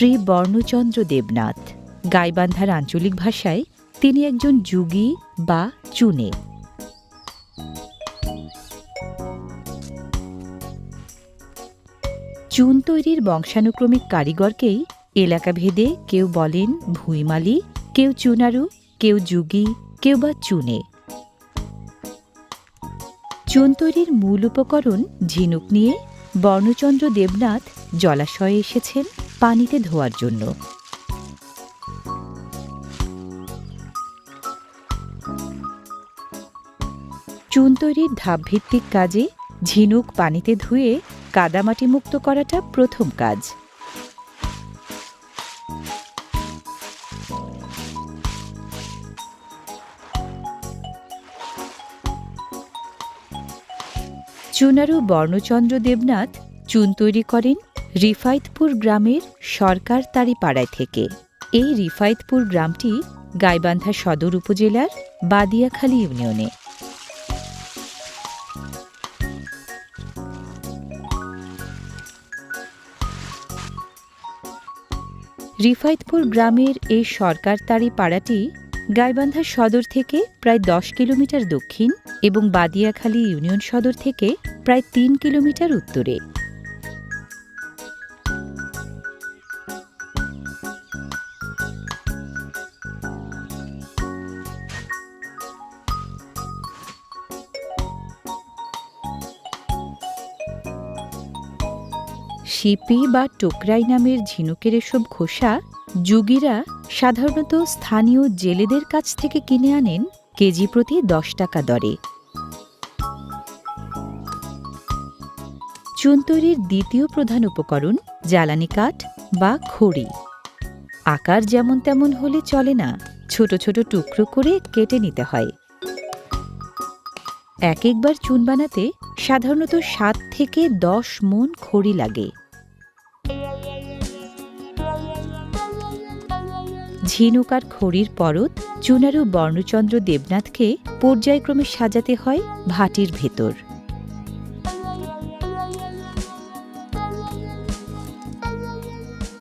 শ্রী বর্ণচন্দ্র দেবনাথ। গাইবান্ধার আঞ্চলিক ভাষায় তিনি একজন যুগী বা চুনে। চুন তৈরির বংশানুক্রমিক কারিগরকেই এলাকাভেদে কেউ বলেন ভুইমালি, কেউ চুনারু, কেউ যুগী, কেউ বা চুনে। চুন তৈরির মূল উপকরণ ঝিনুক নিয়ে বর্ণচন্দ্র দেবনাথ জলাশয়ে এসেছেন। পানিতে ধোয়ার জন্য। চুন তৈরির ধাপভিত্তিক কাজে ঝিনুক পানিতে ধুয়ে কাদামাটি মুক্ত করাটা প্রথম কাজ। চুনারু বর্ণচন্দ্র দেবনাথ চুন তৈরি করেন রিফাইতপুর গ্রামের সরকার তারি পাড়ায় থেকে। এই রিফাইতপুর গ্রামটি গাইবান্ধা সদর উপজেলার বাদিয়াখালী ইউনিয়নে। রিফাইতপুর গ্রামের এই সরকারতারি পাড়াটি গাইবান্ধা সদর থেকে প্রায় দশ কিলোমিটার দক্ষিণ এবং বাদিয়াখালী ইউনিয়ন সদর থেকে প্রায় তিন কিলোমিটার উত্তরে। শিপি বা টোকরাই নামের ঝিনুকের এসব খোসা যুগীরা সাধারণত স্থানীয় জেলেদের কাছ থেকে কিনে আনেন কেজি প্রতি দশ টাকা দরে। চুন তৈরির দ্বিতীয় প্রধান উপকরণ জ্বালানি কাঠ বা খড়ি। আকার যেমন তেমন হলে চলে না, ছোট ছোট টুকরো করে কেটে নিতে হয়। এক একবার চুন বানাতে সাধারণত সাত থেকে দশ মন খড়ি লাগে। ঝিনুক আর খড়ির পরত চুনারু বর্ণচন্দ্র দেবনাথকে পর্যায়ক্রমে সাজাতে হয় ভাটির ভেতর।